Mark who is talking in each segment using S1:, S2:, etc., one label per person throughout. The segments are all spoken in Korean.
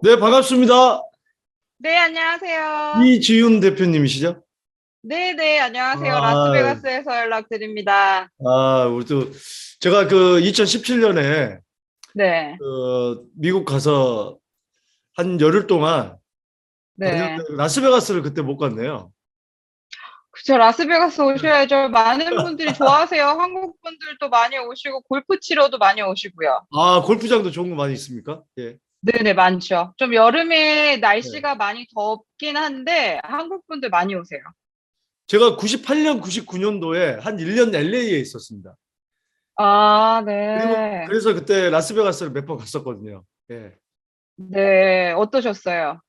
S1: 네, 반갑습니다.
S2: 네, 안녕하세요.
S1: 이지윤 대표님이시죠?
S2: 네, 네, 안녕하세요.
S1: 아.
S2: 라스베가스에서 연락드립니다.
S1: 아, 우리 또 제가 그 2017년에
S2: 네,
S1: 그 미국 가서 한 열흘 동안
S2: 네.
S1: 다녔는데 라스베가스를 그때 못 갔네요.
S2: 그쵸, 라스베가스 오셔야죠. 많은 분들이 좋아하세요. 한국 분들도 많이 오시고, 골프 치러도 많이 오시고요.
S1: 아, 골프장도 좋은 거 많이 있습니까? 예.
S2: 네네, 많죠. 좀 여름에
S1: 네.
S2: 날씨가 많이 덥긴 한데, 한국 분들 많이 오세요.
S1: 제가 98년, 99년도에 한 1년 LA에 있었습니다.
S2: 아,
S1: 그리고
S2: 네.
S1: 그래서 그때 라스베가스를 몇 번 갔었거든요. 예.
S2: 네, 어떠셨어요?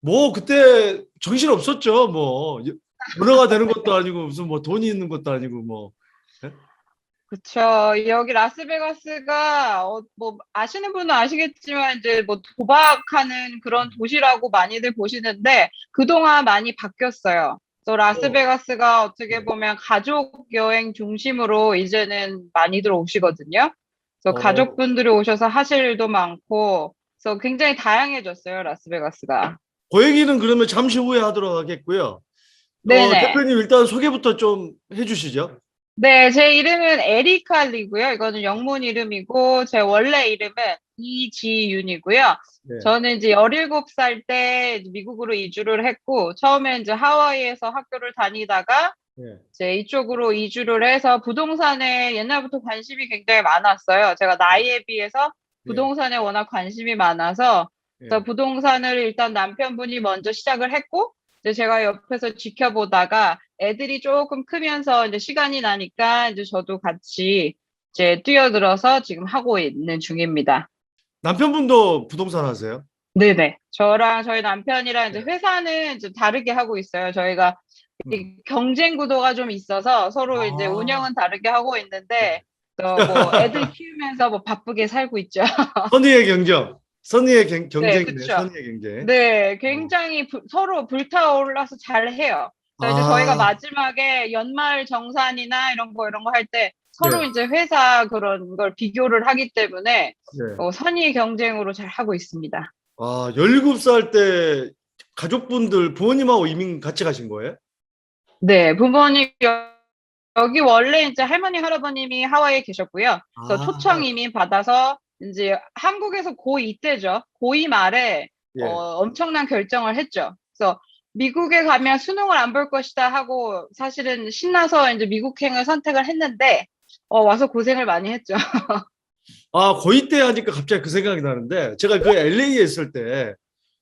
S1: 뭐 그때 정신 없었죠. 뭐 문화가 되는 것도 아니고 무슨 뭐 돈이 있는 것도 아니고 뭐
S2: 그쵸. 여기 라스베가스가, 어, 뭐, 아시는 분은 아시겠지만, 이제 뭐, 도박하는 그런 도시라고 많이들 보시는데, 그동안 많이 바뀌었어요. 그래서 라스베가스가 어떻게 보면 가족 여행 중심으로 이제는 많이들 오시거든요. 그래서
S1: 어.
S2: 가족분들이 오셔서 하실 일도 많고, 그래서 굉장히 다양해졌어요, 라스베가스가.
S1: 그 얘기는 그러면 잠시 후에 하도록 하겠고요.
S2: 네네.
S1: 어, 대표님 일단 소개부터 좀 해주시죠.
S2: 네, 제 이름은 에리칼리고요. 이거는 영문 이름이고, 제 원래 이름은 이지윤이고요.
S1: 네.
S2: 저는 이제 17살 때 미국으로 이주를 했고, 처음에 이제 하와이에서 학교를 다니다가,
S1: 네.
S2: 이제 이쪽으로 이주를 해서 부동산에 옛날부터 관심이 굉장히 많았어요. 제가 나이에 비해서 부동산에 워낙 관심이 많아서,
S1: 네.
S2: 부동산을 일단 남편분이 먼저 시작을 했고, 이제 제가 옆에서 지켜보다가 애들이 조금 크면서 이제 시간이 나니까 이제 저도 같이 이제 뛰어들어서 지금 하고 있는 중입니다.
S1: 남편분도 부동산 하세요?
S2: 네네. 저랑 저희 남편이랑 이제
S1: 네.
S2: 회사는 좀 다르게 하고 있어요. 저희가 이 경쟁 구도가 좀 있어서 서로 이제
S1: 아.
S2: 운영은 다르게 하고 있는데, 또뭐 애들 키우면서 뭐 바쁘게 살고 있죠.
S1: 선의의 경쟁. 선의의 경, 경쟁이네.
S2: 그쵸.
S1: 선의의 경쟁.
S2: 네, 굉장히 불- 서로 불타올라서 잘 해요. 그래서 이제
S1: 아.
S2: 저희가 마지막에 연말 정산이나 이런 거 이런 거 할 때 서로
S1: 네.
S2: 이제 회사 그런 걸 비교를 하기 때문에
S1: 네.
S2: 어, 선의 경쟁으로 잘 하고 있습니다.
S1: 아, 17살 때 가족분들 부모님하고 이민 같이 가신 거예요?
S2: 네, 부모님 여- 여기 원래 이제 할머니 할아버님이 하와이에 계셨고요. 그래서
S1: 아.
S2: 초청 이민 받아서 이제 한국에서 고2 때죠. 고2 말에
S1: 예.
S2: 어, 엄청난 결정을 했죠. 그래서 미국에 가면 수능을 안 볼 것이다 하고 사실은 신나서 이제 미국행을 선택을 했는데 어, 와서 고생을 많이 했죠.
S1: 아, 고2 때 하니까 갑자기 그 생각이 나는데, 제가 그 LA에 있을 때,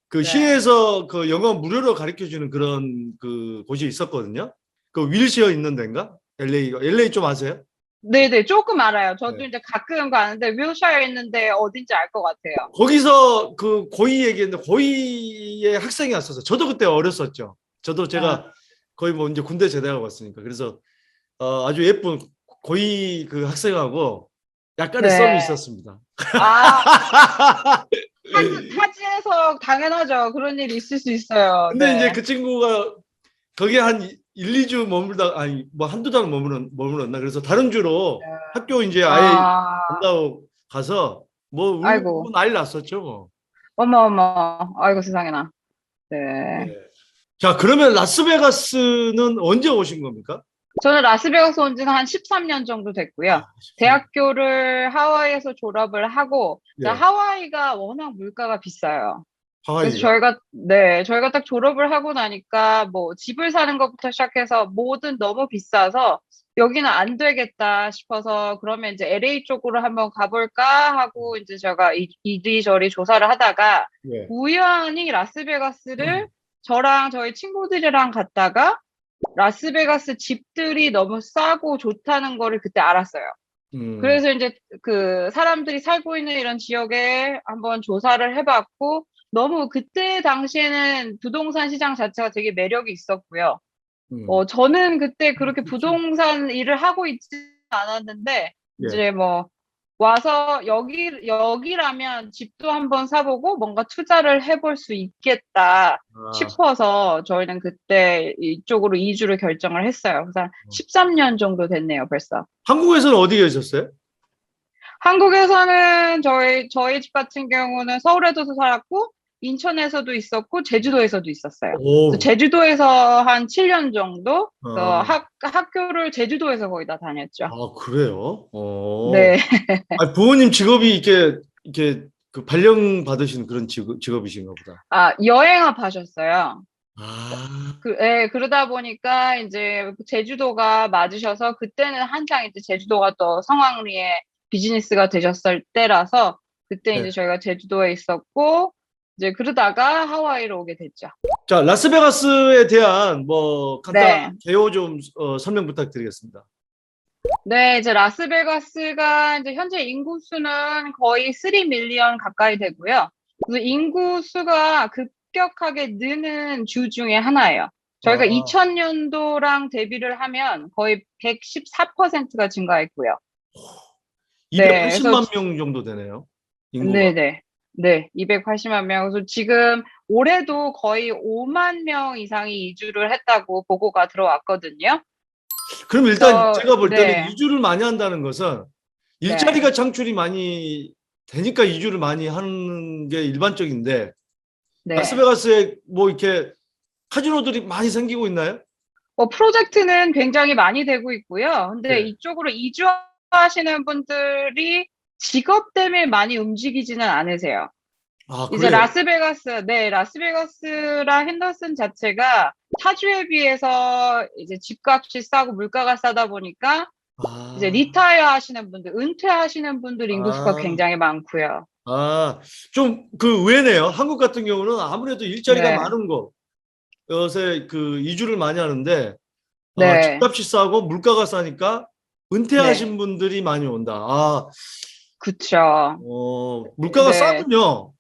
S1: 그
S2: 네.
S1: 시에서 그 영어 무료로 가르쳐 주는 그런 그 곳이 있었거든요. 그 윌시어 있는 데인가? LA가. LA 좀 아세요?
S2: 네네, 조금 알아요. 저도
S1: 네.
S2: 이제 가끔 가는데 윌샤에 있는데 어딘지 알 것 같아요.
S1: 거기서 그 고2 얘기했는데, 고2의 학생이 왔었어요. 저도 그때 어렸었죠. 저도 제가
S2: 아.
S1: 거의 뭐 이제 군대 제대하고 왔으니까. 그래서 어, 아주 예쁜 고2 그 학생하고 약간의
S2: 네.
S1: 썸이 있었습니다.
S2: 아, 타지, 타지에서 당연하죠. 그런 일이 있을 수 있어요.
S1: 근데
S2: 네.
S1: 이제 그 친구가 거기에 한 1, 2주 머물다 아니 뭐 한두 달 머무른 머물렀나 그래서 다른 주로
S2: 네.
S1: 학교 이제 아예
S2: 아,
S1: 간다고 가서 뭐 울고
S2: 아이고.
S1: 난리 났었죠 뭐.
S2: 어머, 어머. 아이고, 세상에나. 네.
S1: 네. 자 그러면 라스베가스는 언제 오신 겁니까?
S2: 저는 라스베가스 온 지는 한 13년 정도
S1: 아,
S2: 됐고요. 대학교를 하와이에서 졸업을 하고,
S1: 네.
S2: 하와이가 워낙 물가가 비싸요. 그래서 저희가, 네, 저희가 딱 졸업을 하고 나니까 뭐 집을 사는 것부터 시작해서 뭐든 너무 비싸서 여기는 안 되겠다 싶어서 그러면 이제 LA 쪽으로 한번 가볼까 하고 이제 제가 이- 이리저리 조사를 하다가
S1: 네.
S2: 우연히 라스베가스를 저랑 저희 친구들이랑 갔다가 라스베가스 집들이 너무 싸고 좋다는 거를 그때 알았어요.
S1: 음.
S2: 그래서 이제 그 사람들이 살고 있는 이런 지역에 한번 조사를 해봤고 너무 그때 당시에는 부동산 시장 자체가 되게 매력이 있었고요.
S1: 음.
S2: 어, 저는 그때 그렇게
S1: 그렇죠.
S2: 부동산 일을 하고 있지 않았는데
S1: 예.
S2: 이제 뭐 와서 여기 여기라면 집도 한번 사보고 뭔가 투자를 해볼 수 있겠다
S1: 아,
S2: 싶어서 저희는 그때 이쪽으로 이주를 결정을 했어요. 그래서 한 13년 정도 됐네요, 벌써.
S1: 한국에서는 어디 계셨어요?
S2: 한국에서는 저희 저희 집 같은 경우는 서울에도 살았고 인천에서도 있었고 제주도에서도 있었어요. 제주도에서 한 7년 정도
S1: 어.
S2: 그 학, 학교를 제주도에서 거의 다 다녔죠.
S1: 아 그래요? 어.
S2: 네.
S1: 아, 부모님 직업이 이렇게 이렇게 그 발령 받으신 그런 직업, 직업이신가 보다.
S2: 아, 여행업 하셨어요.
S1: 아,
S2: 그, 예, 그러다 보니까 이제 제주도가 맞으셔서 그때는 한창 이제 제주도가 또 성황리에 비즈니스가 되셨을 때라서 그때
S1: 네.
S2: 이제 저희가 제주도에 있었고 이제 그러다가 하와이로 오게 됐죠.
S1: 자 라스베가스에 대한 뭐 간단한
S2: 네.
S1: 개요 좀 어, 설명 부탁드리겠습니다.
S2: 네, 이제 라스베가스가 이제 현재 인구 수는 거의 3 밀리언 가까이 되고요. 그래서 인구 수가 급격하게 느는 주 중에 하나예요. 저희가
S1: 아.
S2: 2000년도랑 대비를 하면 거의 114%가 증가했고요.
S1: 280만 명 정도 되네요. 인구가.
S2: 네네. 네, 280만 명. 그래서 지금 올해도 거의 5만 명 이상이 이주를 했다고 보고가 들어왔거든요.
S1: 그럼 일단
S2: 저-
S1: 제가 볼 때는
S2: 네.
S1: 이주를 많이 한다는 것은 일자리가 창출이 많이 되니까 이주를 많이 하는 게 일반적인데
S2: 네.
S1: 라스베가스에 뭐 이렇게 카지노들이 많이 생기고 있나요?
S2: 뭐 프로젝트는 굉장히 많이 되고 있고요. 근데
S1: 네.
S2: 이쪽으로 이주하시는 분들이 직업 때문에 많이 움직이지는 않으세요.
S1: 아,
S2: 이제
S1: 그래요?
S2: 라스베가스, 네, 라스베가스랑 핸더슨 자체가 타주에 비해서 이제 집값이 싸고 물가가 싸다 보니까
S1: 아,
S2: 이제 리타이어 하시는 분들, 은퇴하시는 분들 인구수가
S1: 아.
S2: 굉장히 많고요.
S1: 아, 좀그 의외네요. 한국 같은 경우는 아무래도 일자리가
S2: 네.
S1: 많은 곳, 요새 그 이주를 많이 하는데 아,
S2: 네.
S1: 집값이 싸고 물가가 싸니까 은퇴하신 분들이 많이 온다. 아,
S2: 그쵸.
S1: 어, 물가가
S2: 네.
S1: 싸군요.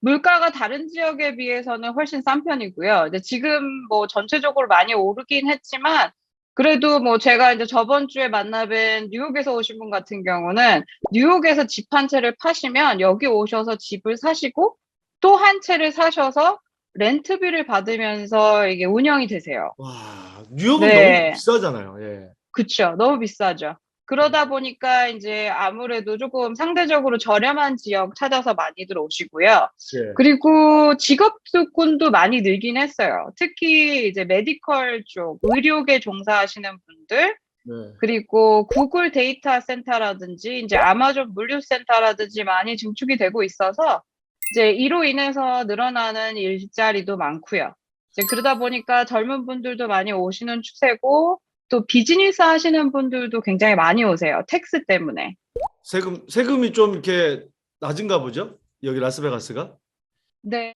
S2: 물가가 다른 지역에 비해서는 훨씬 싼 편이고요. 근데 지금 뭐 전체적으로 많이 오르긴 했지만 그래도 뭐 제가 이제 저번 주에 만나뵌 뉴욕에서 오신 분 같은 경우는 뉴욕에서 집 한 채를 파시면 여기 오셔서 집을 사시고 또 한 채를 사셔서 렌트비를 받으면서 이게 운영이 되세요.
S1: 와, 뉴욕은
S2: 네.
S1: 너무 비싸잖아요. 예.
S2: 그쵸. 너무 비싸죠. 그러다 보니까 이제 아무래도 조금 상대적으로 저렴한 지역 찾아서 많이들 오시고요.
S1: 예.
S2: 그리고 직업군도 많이 늘긴 했어요. 특히 이제 메디컬 쪽, 의료계 종사하시는 분들,
S1: 네.
S2: 그리고 구글 데이터 센터라든지 이제 아마존 물류 센터라든지 많이 증축이 되고 있어서 이제 이로 인해서 늘어나는 일자리도 많고요. 이제 그러다 보니까 젊은 분들도 많이 오시는 추세고 또 비즈니스 하시는 분들도 굉장히 많이 오세요. 텍스 때문에.
S1: 세금 세금이 좀 이렇게 낮은가 보죠? 여기 라스베가스가?
S2: 네.